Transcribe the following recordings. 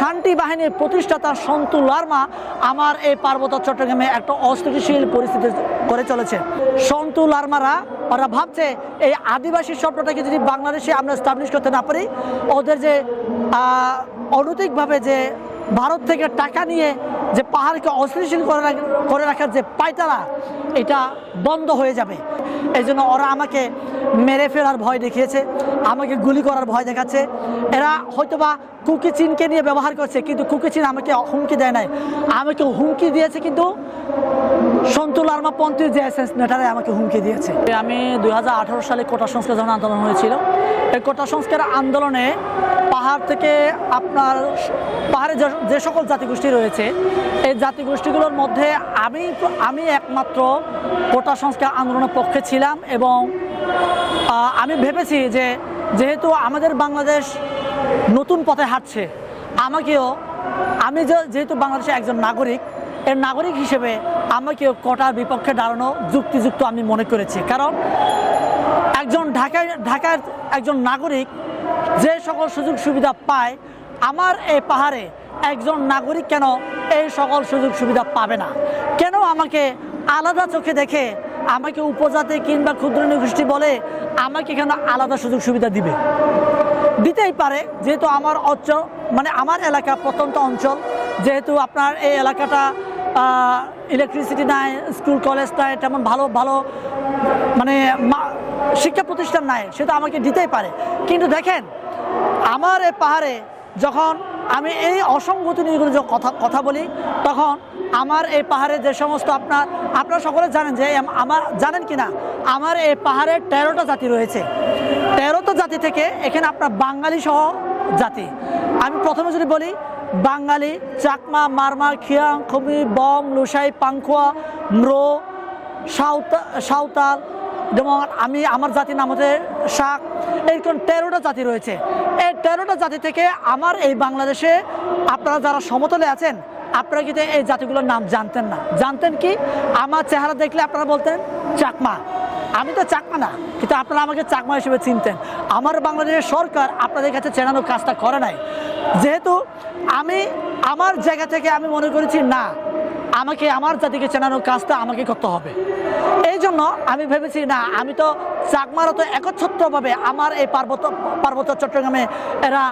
শান্তি বাহিনীর প্রতিষ্ঠাতা সন্তু লার্মা আমার এই পার্বত্য চট্টগ্রামে একটা অস্থিতিশীল পরিস্থিতি করে চলেছে। সন্তু লার্মারা, ওরা ভাবছে এই আদিবাসী শব্দটাকে যদি বাংলাদেশে আমরা স্টাবলিশ করতে না পারি, ওদের যে অনৈতিকভাবে যে ভারত থেকে টাকা নিয়ে যে পাহাড়কে অস্থিতিশীল করে করে রাখার যে পায়তারা, এটা বন্ধ হয়ে যাবে। এই জন্য ওরা আমাকে মেরে ফেলার ভয় দেখিয়েছে, আমাকে গুলি করার ভয় দেখাচ্ছে। এরা হয়তোবা কুকি চিনকে নিয়ে ব্যবহার করছে, কিন্তু কুকি চিন আমাকে হুমকি দেয় নাই। আমাকে হুমকি দিয়েছে, কিন্তু সন্তু লার্মা পন্থীর যে এসেন্স নেটারে আমাকে হুমকি দিয়েছে। আমি দু হাজার আঠেরো সালে কোটা সংস্কার যখন আন্দোলন হয়েছিল, এই কোটা সংস্কার আন্দোলনে পাহাড় থেকে আপনার পাহাড়ে যে- সকল জাতিগোষ্ঠী রয়েছে, এই জাতিগোষ্ঠীগুলোর মধ্যে আমি আমি একমাত্র কোটা সংস্কার আন্দোলনের পক্ষে ছিলাম এবং আমি ভেবেছি যে যেহেতু আমাদের বাংলাদেশ নতুন পথে হাঁটছে, আমাকেও আমি যেহেতু বাংলাদেশের একজন নাগরিক, এর নাগরিক হিসেবে আমাকেও কোটার বিপক্ষে দাঁড়ানো যুক্তিযুক্ত আমি মনে করেছি। কারণ একজন ঢাকায় ঢাকার একজন নাগরিক যে সকল সুযোগ সুবিধা পায়, আমার এই পাহাড়ে একজন নাগরিক কেন এই সকল সুযোগ সুবিধা পাবে না? কেন আমাকে আলাদা চোখে দেখে, আমাকে উপজাতি কিংবা ক্ষুদ্র গোষ্ঠী বলে আমাকে কেন আলাদা সুযোগ সুবিধা দিবে? দিতেই পারে, যেহেতু আমার অঞ্চল মানে আমার এলাকা প্রত্যন্ত অঞ্চল, যেহেতু আপনার এই এলাকাটা ইলেকট্রিসিটি নাই স্কুল কলেজ নাই, তেমন ভালো ভালো মানে শিক্ষা প্রতিষ্ঠান নাই সেটা আমাকে দিতেই পারে। কিন্তু দেখেন, আমার এই পাহাড়ে যখন আমি এই অসঙ্গতি নিয়ে যখন কথা কথা বলি, তখন আমার এই পাহাড়ে যে সমস্ত আপনার, আপনারা সকলে জানেন যে আমার, জানেন কি না আমার এই পাহাড়ে তেরোটা জাতি রয়েছে। তেরোটা জাতি থেকে এখানে আপনার বাঙালি সহ জাতি। আমি প্রথমে যদি বলি বাঙালি চাকমা মারমা খিয়াং, খুবই বম, লুসাই, পাংখুয়া, ম্রো সাঁওতা সাঁওতাল, যেমন আমি আমার জাতির নাম হচ্ছে শাক। এরকম তেরোটা জাতি রয়েছে। এই তেরোটা জাতি থেকে আমার এই বাংলাদেশে আপনারা যারা সমতলে আছেন, আপনারা কিন্তু এই জাতিগুলোর নাম জানতেন না। জানতেন কি? আমার চেহারা দেখলে আপনারা বলতেন চাকমা। আমি তো চাকমা না, কিন্তু আপনারা আমাকে চাকমা হিসেবে চিনতেন। আমার বাংলাদেশের সরকার আপনাদের কাছে চেনানোর কাজটা করে নাই। যেহেতু আমি আমার জায়গা থেকে আমি মনে করেছি, না, আমাকে আমার জাতিকে চেনানোর কাজটা আমাকে করতে হবে। এই জন্য আমি ভেবেছি, না, আমি তো চাকমারা তো একচ্ছত্রভাবে আমার এই পার্বত্য পার্বত্য চট্টগ্রামে এরা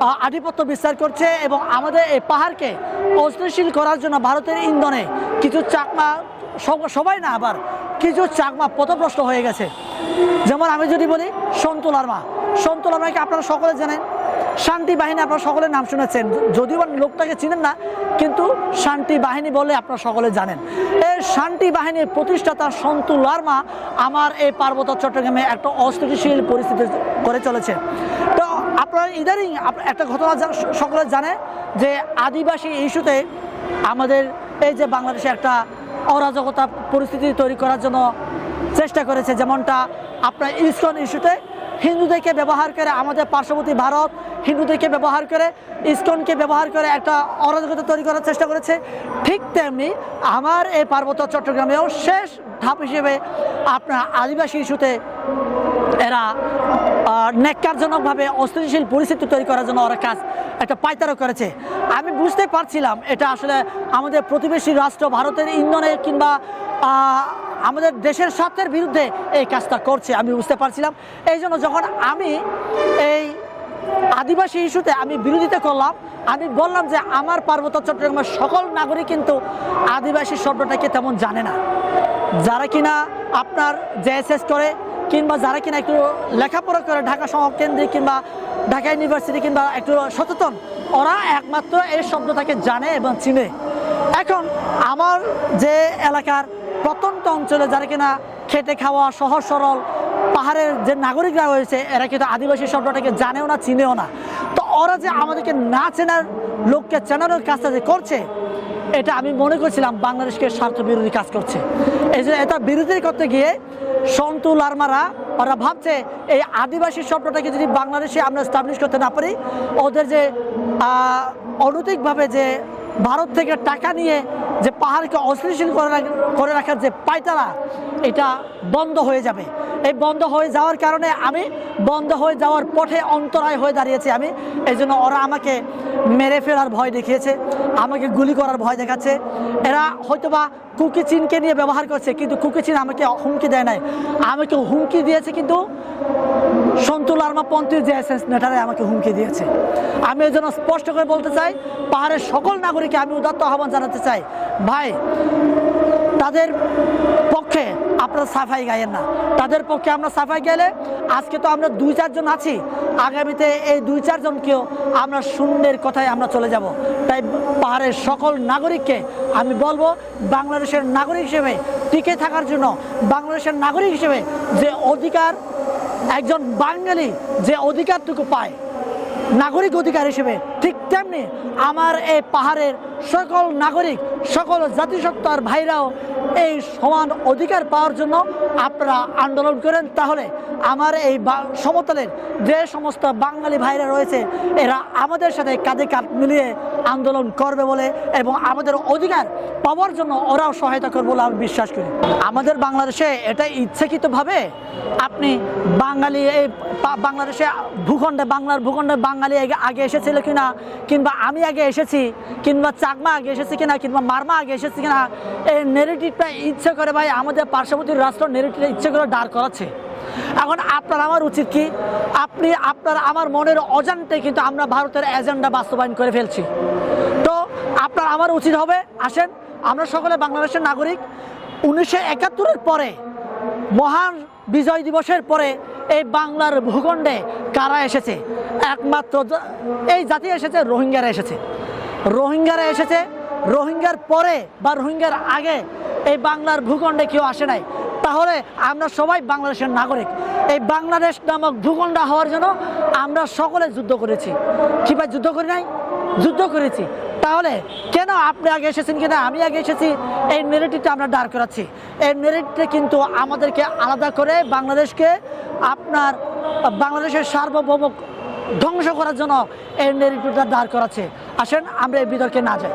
আধিপত্য বিস্তার করছে এবং আমাদের এই পাহাড়কে অস্থিতিশীল করার জন্য ভারতের ইন্ধনে কিছু চাকমা, সব- সবাই না আবার কিছু চাকমা পথভ্রষ্ট হয়ে গেছে। যেমন আমি যদি বলি সন্তু লার্মা সন্তু লার্মাকে আপনারা সকলে জানেন শান্তি বাহিনী আপনারা সকলের নাম শুনেছেন। যদিও লোকটাকে চিনেন না, কিন্তু শান্তি বাহিনী বলে আপনারা সকলে জানেন। এই শান্তি বাহিনীর প্রতিষ্ঠাতা সন্তু লার্মা আমার এই পার্বত্য চট্টগ্রামে একটা অস্থিতিশীল পরিস্থিতি করে চলেছে। আপনারা ইদানিং একটা ঘটনা সকলে জানে যে আদিবাসী ইস্যুতে আমাদের এই যে বাংলাদেশে একটা অরাজকতা পরিস্থিতি তৈরি করার জন্য চেষ্টা করেছে, যেমনটা আপনার ইস্কন ইস্যুতে হিন্দুদেরকে ব্যবহার করে আমাদের পার্শ্ববর্তী ভারত হিন্দুদেরকে ব্যবহার করে, ইস্কনকে ব্যবহার করে একটা অরাজকতা তৈরি করার চেষ্টা করেছে। ঠিক তেমনি আমার এই পার্বত্য চট্টগ্রামেও শেষ ধাপ হিসেবে আপনার আদিবাসী ইস্যুতে এরা ন্যাক্কারজনকভাবে অস্থিতিশীল পরিস্থিতি তৈরি করার জন্য ওরা কাজ, একটা পায়তারা করেছে। আমি বুঝতে পারছিলাম এটা আসলে আমাদের প্রতিবেশী রাষ্ট্র ভারতের ইন্ধনে কিংবা আমাদের দেশের স্বার্থের বিরুদ্ধে এই কাজটা করছে, আমি বুঝতে পারছিলাম। এই জন্য যখন আমি এই আদিবাসী ইস্যুতে আমি বিরোধিতা করলাম, আমি বললাম যে আমার পার্বত্য চট্টগ্রামের সকল নাগরিক কিন্তু আদিবাসী শব্দটাকে তেমন জানে না। যারা কিনা আপনার জেএসএস করে কিংবা যারা কিনা একটু লেখাপড়া করে ঢাকা কেন্দ্রিক কিংবা ঢাকা ইউনিভার্সিটি কিংবা একটু সচেতন, ওরা একমাত্র এই শব্দটাকে জানে এবং চিনে। এখন আমার যে এলাকার প্রত্যন্ত অঞ্চলে যারা কিনা খেটে খাওয়া সহজ সরল, পাহাড়ের যে নাগরিকরা রয়েছে, এরা কিন্তু আদিবাসী শব্দটাকে জানেও না, চিনেও না। তো ওরা যে আমাদেরকে না চেনার, লোককে চেনানোর কাজটা যে করছে এটা আমি মনে করছিলাম বাংলাদেশকে স্বার্থ বিরোধী কাজ করছে। এই যে এটা বিরোধী করতে গিয়ে সন্তু লারমারা, ওরা ভাবছে এই আদিবাসী স্বপ্নটাকে যদি বাংলাদেশে আমরা স্টাবলিশ করতে না পারি, ওদের যে অনৈতিকভাবে যে ভারত থেকে টাকা নিয়ে যে পাহাড়কে অস্থিতিশীল করে করে রাখার যে পায়তারা, এটা বন্ধ হয়ে যাবে। এই বন্ধ হয়ে যাওয়ার কারণে আমি বন্ধ হয়ে যাওয়ার পথে অন্তরায় হয়ে দাঁড়িয়েছি আমি। এই জন্য ওরা আমাকে মেরে ফেলার ভয় দেখিয়েছে, আমাকে গুলি করার ভয় দেখাচ্ছে। এরা হয়তোবা কুকি চিনকে নিয়ে ব্যবহার করছে, কিন্তু কুকি চিন আমাকে হুমকি দেয় নাই। আমাকে হুমকি দিয়েছে কিন্তু সন্তুল আর্মা পন্থীর যে এসেন্স নেটারে আমাকে হুমকি দিয়েছে। আমি এই জন্য স্পষ্ট করে বলতে চাই, পাহাড়ের সকল নাগরিককে আমি উদাত্ত আহ্বান জানাতে চাই। ভাই, তাদের পক্ষে আপনারা সাফাই গাইয়েন না। তাদের পক্ষে আমরা সাফাই গেলে আজকে তো আমরা দুই চারজন আছি। আগামীতে এই দুই চারজনকেও আমরা শূন্যের কথায় আমরা চলে যাব। তাই পাহাড়ের সকল নাগরিককে আমি বলব, বাংলাদেশের নাগরিক হিসেবে টিকে থাকার জন্য, বাংলাদেশের নাগরিক হিসেবে যে অধিকার একজন বাঙালি যে অধিকারটুকু পায় নাগরিক অধিকার হিসেবে ঠিক তেমনি আমার এই পাহাড়ের সকল নাগরিক, সকল জাতিসত্তার ভাইরাও এই সমান অধিকার পাওয়ার জন্য আপনারা আন্দোলন করেন। তাহলে আমার এই সমতলের যে সমস্ত বাঙালি ভাইরা রয়েছে, এরা আমাদের সাথে কাঁধে কাঁধ মিলিয়ে আন্দোলন করবে বলে এবং আমাদের অধিকার পাওয়ার জন্য ওরাও সহায়তা করবে বলে আমি বিশ্বাস করি। আমাদের বাংলাদেশে এটা ইচ্ছাকৃতভাবে আপনি বাঙালি এই বাংলাদেশে ভূখণ্ডে, বাংলার ভূখণ্ডে বাঙালি আগে এসেছিল কিনা কিংবা আমি আগে এসেছি, কিংবা চাকমা আগে এসেছি কিনা, কিংবা মারমা আগে এসেছি কিনা, এই নেগেটিভটা ইচ্ছে করে ভাই, আমাদের পার্শ্ববর্তী রাষ্ট্র নেগেটিভটা ইচ্ছে করে দাঁড় করাচ্ছে। এখন আপনার আমার উচিত কি? আপনি, আপনার আমার মনের অজান্তে কিন্তু আমরা ভারতের এজেন্ডা বাস্তবায়ন করে ফেলছি। তো আপনার আমার উচিত হবে, আসেন, আমরা সকলে বাংলাদেশের নাগরিক, উনিশশো একাত্তরের পরে মহান বিজয় দিবসের পরে এই বাংলার ভূখণ্ডে কারা এসেছে? একমাত্র এই জাতি এসেছে, রোহিঙ্গারা এসেছে। রোহিঙ্গারা এসেছে, রোহিঙ্গার পরে বা রোহিঙ্গার আগে এই বাংলার ভূখণ্ডে কেউ আসে নাই। তাহলে আমরা সবাই বাংলাদেশের নাগরিক। এই বাংলাদেশ নামক ভূখণ্ড হওয়ার জন্য আমরা সকলে যুদ্ধ করেছি। কি যুদ্ধ করি নাই? যুদ্ধ করেছি। তাহলে কেন আপনি আগে এসেছেন কিনা? আমি আগে এসেছি। এই নেরেটিভটা আমরা দাঁড় করাচ্ছি। এই মেরিটটা কিন্তু আমাদেরকে আলাদা করে বাংলাদেশকে আপনার, বাংলাদেশের সার্বভৌম ধ্বংস করার জন্য এই মেরিটটা দাঁড় করাচ্ছে। আসেন, আমরা এই বিতর্কে না যাই।